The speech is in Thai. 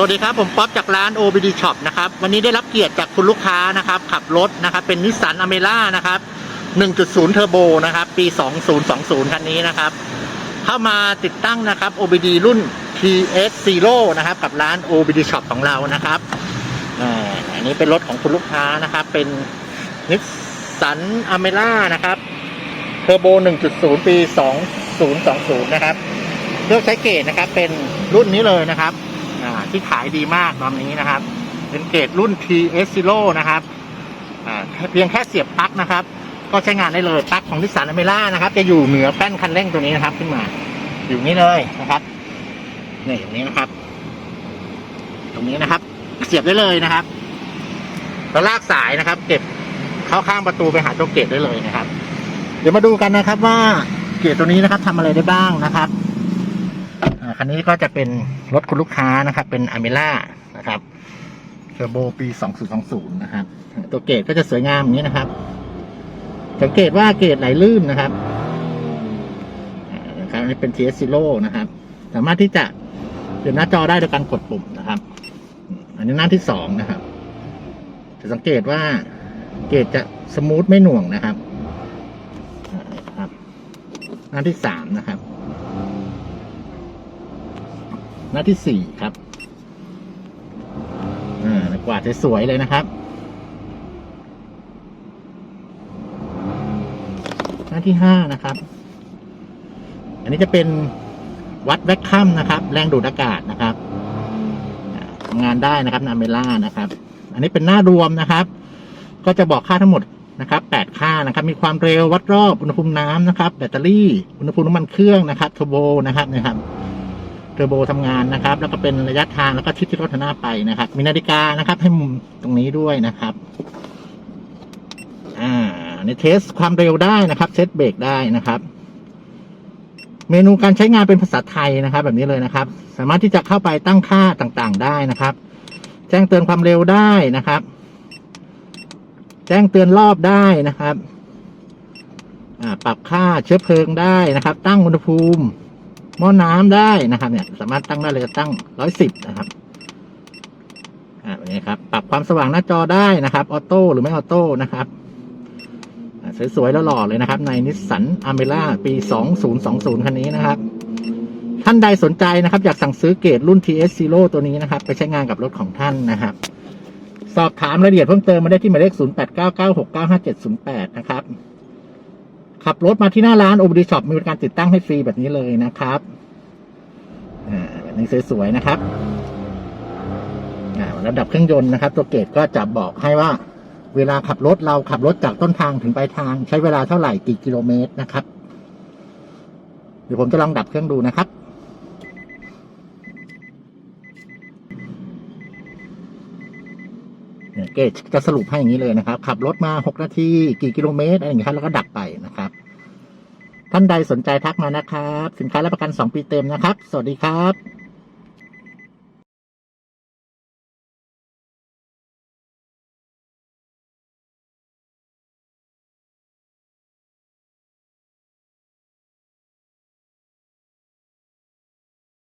สวัสดีครับ ผมป๊อปจากร้าน OBD Shop นะครับ วันนี้ได้รับเกียรติจากคุณลูกค้านะครับ ขับรถนะครับ เป็นนิสสันอเมร่านะครับ 1.0 เทอร์โบนะครับ ปี 2020 คันนี้นะครับ เข้ามาติดตั้งนะครับ OBD รุ่น TS Zero นะครับ กับร้าน OBD Shop ของเรานะครับอันนี้เป็นรถของคุณลูกค้านะครับ เป็นนิสสันอเมร่านะครับ เทอร์โบ 1.0 ปี 2020 นะครับ เลือกใช้เกรดนะครับ เป็นรุ่นนี้เลยนะครับ ที่ขายดีมากตอนนี้นะครับ เป็นเกรดรุ่น TS Zero นะครับเพียงแค่เสียบปลั๊กนะครับ ก็ใช้งานได้เลยปลั๊กของนิสสันอเมร่านะครับ จะอยู่เหนือแป้นคันเร่งตัวนี้นะครับ ขึ้นมาอยู่นี้เลยนะครับนี่อย่างนี้นะครับ ตรงนี้นะครับ เสียบได้เลยนะครับแล้วลากสายนะครับ เก็บเข้าข้างประตูไปหาตัวเกรดได้เลยนะครับ เดี๋ยวมาดูกันนะครับว่าเกรดตัวนี้นะครับทำอะไรได้บ้างนะครับ คันนี้ก็จะเป็นรถคุณลูกค้านะครับ เป็นอเมล่านะครับเทอร์โบปี 2020 นะครับ ตัวเกรดก็จะสวยงามอย่างนี้นะครับ สังเกตว่าเกรดไหลลื่นนะครับนะครับอันนี้เป็น TS Zero นะครับ สามารถที่จะเปลี่ยนหน้าจอได้โดยการกดปุ่มนะครับ อันนี้หน้าที่สองนะครับ จะสังเกตว่าเกรดจะสมูทไม่หน่วงนะครับนะครับหน้าที่สามนะครับ หน้าที่สี่ครับ อ่ากวาดสวยๆเลยนะครับ หน้าที่ห้านะครับ อันนี้จะเป็นวัดแวคคัมนะครับ แรงดูดอากาศนะครับทำงานได้นะครับนาเมล่านะครับ อันนี้เป็นหน้ารวมนะครับ ก็จะบอกค่าทั้งหมดนะครับแปดค่านะครับ มีความเร็ววัดรอบ อุณหภูมิน้ำนะครับ แบตเตอรี่ อุณหภูมิน้ำมันเครื่องนะครับ เทอร์โบนะครับนะครับ เทอร์โบทำงานนะครับ แล้วก็เป็นระยะทางแล้วก็ทิศที่รถหน้าไปนะครับ มีนาฬิกานะครับ ให้มุมตรงนี้ด้วยนะครับ อ่าในเทสความเร็วได้นะครับเซตเบรกได้นะครับเมนูการใช้งานเป็นภาษาไทยนะครับ แบบนี้เลยนะครับ สามารถที่จะเข้าไปตั้งค่าต่างๆ ได้นะครับ แจ้งเตือนความเร็วได้นะครับ แจ้งเตือนรอบได้นะครับปรับค่าเชื้อเพลิงได้นะครับ ตั้งอุณหภูมิ หม้อน้ำได้นะครับ เนี่ย สามารถตั้งได้เลยตั้งร้อยสิบนะครับอ่าแบบนี้ครับปรับความสว่างหน้าจอได้นะครับออโต้หรือไม่ออโต้นะครับอ่าสวยๆแล้วหล่อเลยนะครับ ในนิสสันอเมร่าปี 2020 คันนี้นะครับ ท่านใดสนใจนะครับ อยากสั่งซื้อเกรดรุ่น TS Zero ตัวนี้นะครับ ไปใช้งานกับรถของท่านนะครับ สอบถามรายละเอียดเพิ่มเติมมาได้ที่หมายเลข 0899695708 นะครับ ขับรถมาที่หน้าร้านโอ d ดีช็อปมีบริการติดตั้งให้ฟรีแบบนี้เลยนะครับอ่าแบบนี้สวยๆนะครับอ่าระดับเครื่องยนต์นะครับ ตัวเกรดก็จะบอกให้ว่า เวลาขับรถเราขับรถจากต้นทางถึงปลายทาง ใช้เวลาเท่าไหร่กี่กิโลเมตรนะครับ เดี๋ยวผมจะลองดับเครื่องดูนะครับ เกจจะสรุปให้อย่างนี้เลยนะครับ ขับรถมาหกนาทีกี่กิโลเมตรอะไรอย่างเงี้ยครับแล้วก็ดับไปนะครับ ท่านใดสนใจทักมานะครับ สินค้ารับประกันสองปีเต็มนะครับ สวัสดีครับ